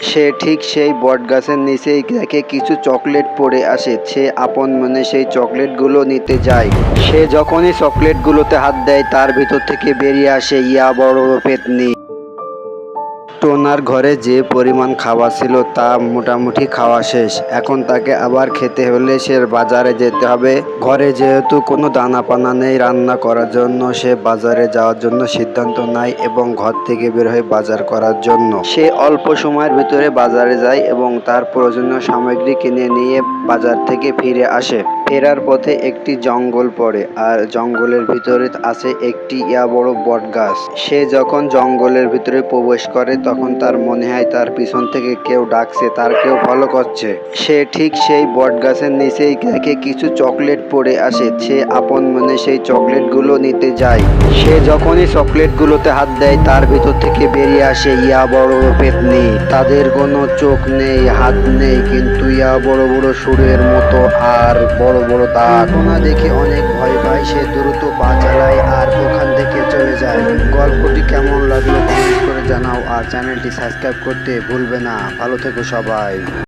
সে ঠিক সেই বটগাছের নিচেই দেখে কিছু চকলেট পড়ে আসে। সে আপন মনে সেই চকলেটগুলো নিতে যায়। সে যখনই চকলেটগুলোতে হাত দেয়, তার ভিতর থেকে বেরিয়ে আসে ইয়া বড় পেতনি। টোনার ঘরে যে পরিমাণ খাওয়া ছিল তা মোটামুটি খাওয়া শেষ। এখন তাকে আবার খেতে হলে সে বাজারে যেতে হবে। ঘরে যেহেতু কোনো দানা পানা নেই রান্না করার জন্য, সে বাজারে যাওয়ার জন্য সিদ্ধান্ত নেয় এবং ঘর থেকে বের হয়ে বাজার করার জন্য। সে অল্প সময়ের ভিতরে বাজারে যায় এবং তার প্রয়োজনীয় সামগ্রী কিনে নিয়ে বাজার থেকে ফিরে আসে। ফেরার পথে একটি জঙ্গল পড়ে, আর জঙ্গলের ভিতরে আছে একটি ইয়া বড় বট গাছ সে যখন জঙ্গলের ভিতরে প্রবেশ করে, তখন তার মনে হয় তার পিছন থেকে কেউ ডাকছে, তার কেউ ফলো করছে। সে ঠিক সেই বট গাছের নিচেই দেখে কিছু চকলেট পড়ে আসে, সে আপন মনে সেই চকলেটগুলো নিতে যায়। সে যখনই চকলেটগুলোতে হাত দেয়, তার ভিতর থেকে বেরিয়ে আসে ইয়া বড় পেতনি। তাদের কোনো চোখ নেই, হাত নেই, কিন্তু ইয়া বড় বড় সুরের মতো আর বড় বড় দাঁত ওনা দেখে অনেক ভয় পায়, সে দ্রুত পা চালায় আর ওখান থেকে চলে যায়। গল্পটি কেমন লাগল কমেন্ট করে জানাও আর চ্যানেলটি সাবস্ক্রাইব করতে ভুলবে না। ভালো থেকো সবাই।